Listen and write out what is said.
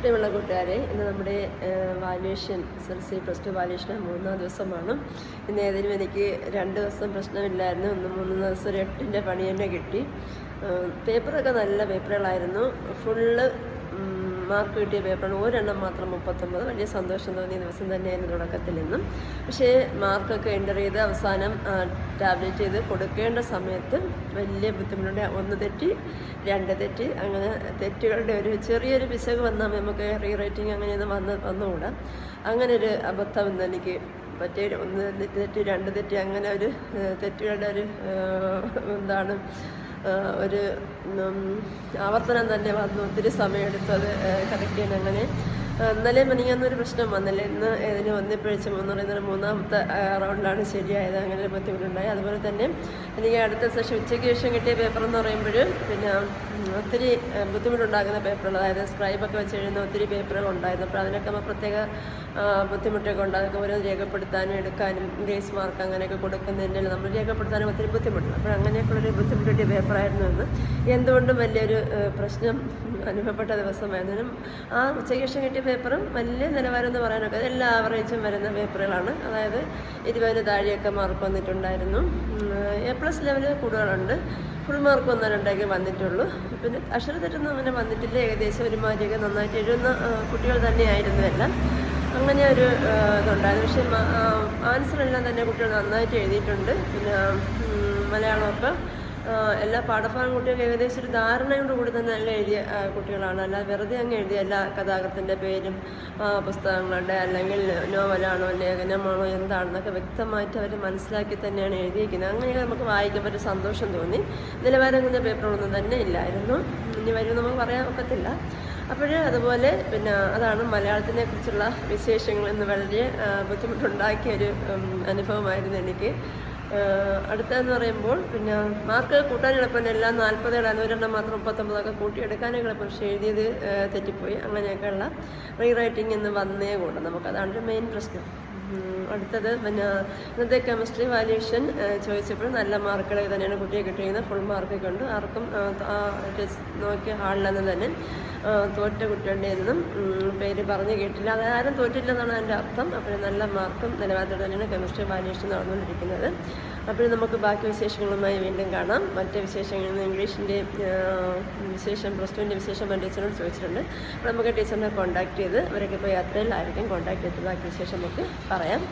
പ്രിയമുള്ള കൂട്ടുകാരെ ഇന്ന് നമ്മുടെ valuation S L C plus two valuation മൂന്നാം ദിവസമാണ്. ഇന്ന് ഏതെങ്കിലും എനിക്ക് രണ്ട് ദിവസം പ്രശ്നമില്ലായിരുന്നു. ഒന്ന് മൂന്ന് ദിവസം ഒരു എട്ടിന്റെ പണി തന്നെ കിട്ടി. പേപ്പറൊക്കെ നല്ല പേപ്പറുകളായിരുന്നു ഫുള്ള് മാർക്ക് കിട്ടിയ പേപ്പറാണ് ഒരെണ്ണം മാത്രം മുപ്പത്തൊമ്പത്. വലിയ സന്തോഷം തോന്നിയ ദിവസം തന്നെയായിരുന്നു തുടക്കത്തിൽ നിന്നും പക്ഷേ മാർക്കൊക്കെ എന്റർ ചെയ്ത് അവസാനം ടാബ്ലറ്റ് ചെയ്ത് കൊടുക്കേണ്ട സമയത്ത് വലിയ ബുദ്ധിമുട്ടുണ്ട്. ഒന്ന് തെറ്റി രണ്ട് തെറ്റി അങ്ങനെ തെറ്റുകളുടെ ഒരു ചെറിയൊരു പിശക് വന്നാൽ നമുക്ക് റീ റൈറ്റിംഗ് അങ്ങനെയൊന്നും വന്ന് വന്നുകൂടാ. അങ്ങനെ ഒരു അബദ്ധം ഇന്ന് എനിക്ക് പറ്റിയ ഒന്ന് തെറ്റി രണ്ട് തെറ്റി അങ്ങനെ ഒരു തെറ്റുകളുടെ ഒരു എന്താണ് ഒരു ആവർത്തനം തന്നെ വന്നു. ഒത്തിരി സമയമെടുത്തത് കറക്റ്റ് ചെയ്യാൻ അങ്ങനെ. ഇന്നലെ മിനിങ്ങന്നൊരു പ്രശ്നം വന്നില്ല. ഇന്ന് ഇതിന് വന്നിപ്പഴിച്ച് എന്ന് പറയുന്നത് മൂന്നാമത്തെ റൗണ്ടിലാണ് ശരിയായത്. അങ്ങനെ ഒരു ബുദ്ധിമുട്ടുണ്ടായി. അതുപോലെ തന്നെ എനിക്ക് അടുത്ത സെഷൻ ഉച്ചയ്ക്ക് ശേഷം കിട്ടിയ പേപ്പർ എന്ന് പറയുമ്പോഴും പിന്നെ ഒത്തിരി ബുദ്ധിമുട്ടുണ്ടാകുന്ന പേപ്പറുകൾ. അതായത് സ്ക്രൈബൊക്കെ വെച്ച് എഴുതുന്ന ഒത്തിരി പേപ്പറുകൾ ഉണ്ടായിരുന്നു. അപ്പോൾ അതിനൊക്കെ നമ്മൾ പ്രത്യേക ബുദ്ധിമുട്ടൊക്കെ ഉണ്ട്. അതൊക്കെ ഓരോ രേഖപ്പെടുത്താനും എടുക്കാനും ഗ്രേസ് മാർക്ക് അങ്ങനെയൊക്കെ കൊടുക്കുന്നതിന് നമ്മൾ രേഖപ്പെടുത്താനും ഒത്തിരി ബുദ്ധിമുട്ടുണ്ട്. അപ്പോൾ അങ്ങനെയൊക്കെയുള്ളൊരു ബുദ്ധിമുട്ടിയ പേപ്പറായിരുന്നു എന്ന്. എന്തുകൊണ്ടും വലിയൊരു പ്രശ്നം അനുഭവപ്പെട്ട ദിവസമായിരുന്നു. ആ ഉച്ചയ്ക്ക് ശേഷം കിട്ടിയ പേപ്പറും വലിയ നിലവാരം എന്ന് പറയാനൊക്കെ എല്ലാ ആവറേജും വരുന്ന പേപ്പറുകളാണ്. അതായത് ഇരുപതിന് താഴെയൊക്കെ മാർക്ക് വന്നിട്ടുണ്ടായിരുന്നു. എ പ്ലസ് ലെവലിൽ കൂടുതലുണ്ട്. ഫുൾ മാർക്ക് ഒന്നോ രണ്ടൊക്കെ വന്നിട്ടുള്ളൂ. പിന്നെ അക്ഷരത്തെറ്റൊന്നും അങ്ങനെ വന്നിട്ടില്ല. ഏകദേശം ഒരു ഒരുമാതിരിയൊക്കെ നന്നായിട്ട് എഴുതുന്ന കുട്ടികൾ തന്നെയായിരുന്നു എല്ലാം. അങ്ങനെ ഒരു ഇതുണ്ടായിരുന്നു. പക്ഷേ ആൻസറെല്ലാം തന്നെ കുട്ടികൾ നന്നായിട്ട് എഴുതിയിട്ടുണ്ട്. പിന്നെ മലയാളമൊക്കെ എല്ലാ പാഠഭാഗം കുട്ടികൾക്ക് ഏകദേശം ഒരു ധാരണയോട് കൂടി തന്നെ നല്ല എഴുതിയ കുട്ടികളാണ്. അല്ലാതെ വെറുതെ അങ്ങ് എഴുതിയ എല്ലാ കഥാകൃത്തിന്റെ പേരും പുസ്തകങ്ങളുടെ അല്ലെങ്കിൽ നോവലാണോ ലേഖനമാണോ എന്താണെന്നൊക്കെ വ്യക്തമായിട്ട് അവർ മനസ്സിലാക്കി തന്നെയാണ് എഴുതിയിരിക്കുന്നത്. അങ്ങനെയൊക്കെ നമുക്ക് വായിക്കുമ്പോൾ ഒരു സന്തോഷം തോന്നി. നിലവാരം കുഞ്ഞ പേപ്പറൊന്നും തന്നെ ഇല്ലായിരുന്നു. ഇനി വരും നമുക്ക് പറയാൻ ഒക്കത്തില്ല. അപ്പോൾ അതുപോലെ പിന്നെ അതാണ് മലയാളത്തിനെ കുറിച്ചുള്ള വിശേഷങ്ങൾ എന്ന് വളരെ ബുദ്ധിമുട്ടുണ്ടാക്കിയ ഒരു അനുഭവമായിരുന്നു എനിക്ക്. അടുത്തതെന്ന് പറയുമ്പോൾ പിന്നെ മാർക്ക് കൂട്ടാൻ എളുപ്പം എല്ലാം നാൽപ്പത് ഇടാൻ ഒരെണ്ണം മാത്രം മുപ്പത്തൊമ്പതൊക്കെ കൂട്ടിയെടുക്കാൻ എളുപ്പം പക്ഷേ എഴുതിയത് തെറ്റിപ്പോയി. അങ്ങനെയൊക്കെയുള്ള റീ റൈറ്റിംഗ് എന്ന് വന്നേ കൂടെ നമുക്കതാണ് മെയിൻ പ്രശ്നം. അടുത്തത് പിന്നെ ഇന്നത്തെ കെമിസ്ട്രി വാല്യൂഷൻ ചോദിച്ചപ്പോൾ നല്ല മാർക്കുകൾ തന്നെയാണ് കുട്ടിയെ കിട്ടിയിരുന്നത്. ഫുൾ മാർക്കൊക്കെ ഉണ്ട്. ആർക്കും നോക്കിയ ഹാളിലെന്ന് തന്നെ തോറ്റ കുട്ടികളുടെ എന്നും പേര് പറഞ്ഞു കേട്ടില്ല. അത് ആരും തോറ്റില്ലെന്നാണ് അതിന്റെ അർത്ഥം. അപ്പോൾ നല്ല മാർക്കും നിലവാരത്തോടെ തന്നെയാണ് കെമിസ്ട്രി വാല്യൂഷൻ നടന്നുകൊണ്ടിരിക്കുന്നത്. അപ്പോൾ നമുക്ക് ബാക്കി വിശേഷങ്ങളുമായി വീണ്ടും കാണാം. മറ്റ് വിശേഷങ്ങളിൽ നിന്ന് ഇംഗ്ലീഷിന്റെ വിശേഷം പ്ലസ് ടുവിന്റെ വിശേഷം ഞാൻ ടീച്ചറിനോട് ചോദിച്ചിട്ടുണ്ട്. അപ്പോൾ നമുക്ക് ടീച്ചറിനെ കോൺടാക്ട് ചെയ്ത് അവരൊക്കെ ഇപ്പോൾ യാത്രയിലായിരിക്കും കോൺടാക്ട് ചെയ്ത് ബാക്കി വിശേഷം നമുക്ക് പറയാം